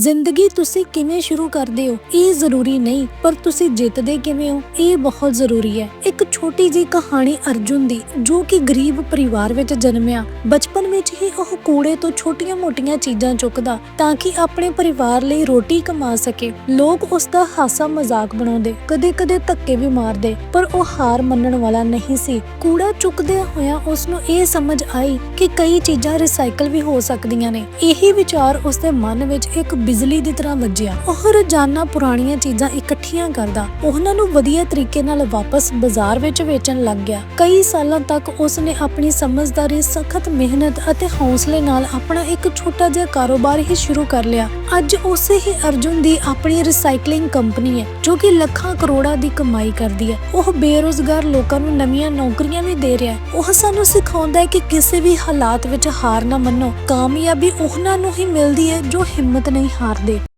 ਜ਼ਿੰਦਗੀ ਤੁਸੀਂ ਕਿਵੇਂ ਸ਼ੁਰੂ ਕਰਦੇ ਹੋ? ਇਹ ਜ਼ਰੂਰੀ ਨਹੀਂ, ਪਰ ਤੁਸੀਂ ਜਿੱਤਦੇ ਕਿਵੇਂ ਹੋ? ਇਹ ਬਹੁਤ ਜ਼ਰੂਰੀ ਹੈ। ਇੱਕ ਛੋਟੀ ਜਿਹੀ ਕਹਾਣੀ ਅਰਜੁਨ ਦੀ, ਜੋ ਕਿ ਗਰੀਬ ਪਰਿਵਾਰ ਵਿੱਚ ਜਨਮਿਆ। ਬਚਪਨ ਵਿੱਚ ਹੀ ਉਹ ਕੂੜੇ ਤੋਂ ਛੋਟੀਆਂ-ਮੋਟੀਆਂ ਚੀਜ਼ਾਂ ਚੁੱਕਦਾ ਤਾਂ ਕਿ ਆਪਣੇ ਪਰਿਵਾਰ ਲਈ ਰੋਟੀ ਕਮਾ ਸਕੇ। ਲੋਕ ਉਸ ਦਾ ਹਾਸਾ ਮਜ਼ਾਕ ਬਣਾਉਂਦੇ, ਕਦੇ-ਕਦੇ ਧੱਕੇ ਵੀ ਮਾਰਦੇ, ਪਰ ਉਹ ਹਾਰ ਮੰਨਣ ਵਾਲਾ ਨਹੀਂ ਸੀ। ਕੂੜਾ ਚੁੱਕਦਿਆਂ ਹੋਇਆਂ ਉਸ ਨੂੰ ਇਹ ਸਮਝ ਆਈ ਕਿ ਕਈ ਚੀਜ਼ਾਂ ਰਿਸਾਈਕਲ ਵੀ ਹੋ ਸਕਦੀਆਂ ਨੇ। ਇਹੀ ਵਿਚਾਰ ਉਸ ਦੇ ਮਨ ਵਿੱਚ ਇੱਕ ਬਿਜਲੀ ਦੀ ਤਰ੍ਹਾਂ ਵੱਜਿਆ। ਉਹ ਰੋਜ਼ਾਨਾ ਪੁਰਾਣੀਆਂ ਚੀਜ਼ਾਂ ਇਕੱਠੀਆਂ ਕਰਦਾ। ਉਹਨਾਂ ਨੂੰ ਵਧੀਆ ਤਰੀਕੇ ਨਾਲ ਵਾਪਸ ਬਾਜ਼ਾਰ ਵਿੱਚ ਵੇਚਣ ਲੱਗ ਗਿਆ। ਕਈ ਸਾਲਾਂ ਤੱਕ ਉਸ ਨੇ ਆਪਣੀ ਸਮਝਦਾਰੀ, ਸਖਤ ਮਿਹਨਤ ਅਤੇ ਹੌਸਲੇ ਨਾਲ ਆਪਣਾ ਇੱਕ ਛੋਟਾ ਜਿਹਾ ਕਾਰੋਬਾਰ ਹੀ ਸ਼ੁਰੂ ਕਰ ਲਿਆ। ਅੱਜ ਉਸੇ ਹੀ ਅਰਜੁਨ ਦੀ ਆਪਣੀ ਰੀਸਾਈਕਲਿੰਗ ਕੰਪਨੀ ਹੈ, ਜੋ ਕਿ ਲੱਖਾਂ ਕਰੋੜਾਂ ਦੀ ਕਮਾਈ ਕਰਦੀ ਹੈ। ਉਹ ਬੇਰੋਜ਼ਗਾਰ ਲੋਕਾਂ ਨੂੰ ਨਵੀਆਂ ਨੌਕਰੀਆਂ ਵੀ ਦੇ ਰਿਹਾ ਹੈ। ਉਹ ਸਾਨੂੰ ਸਿਖਾਉਂਦਾ ਹੈ ਕਿ ਕਿਸੇ ਵੀ ਹਾਲਾਤ ਵਿੱਚ ਹਾਰ ਨਾ ਮੰਨੋ। ਕਾਮਯਾਬੀ ਉਹਨਾਂ ਨੂੰ ਹੀ ਮਿਲਦੀ ਹੈ ਜੋ ਹਿੰਮਤ ਨਹੀਂ ഹാർദിക്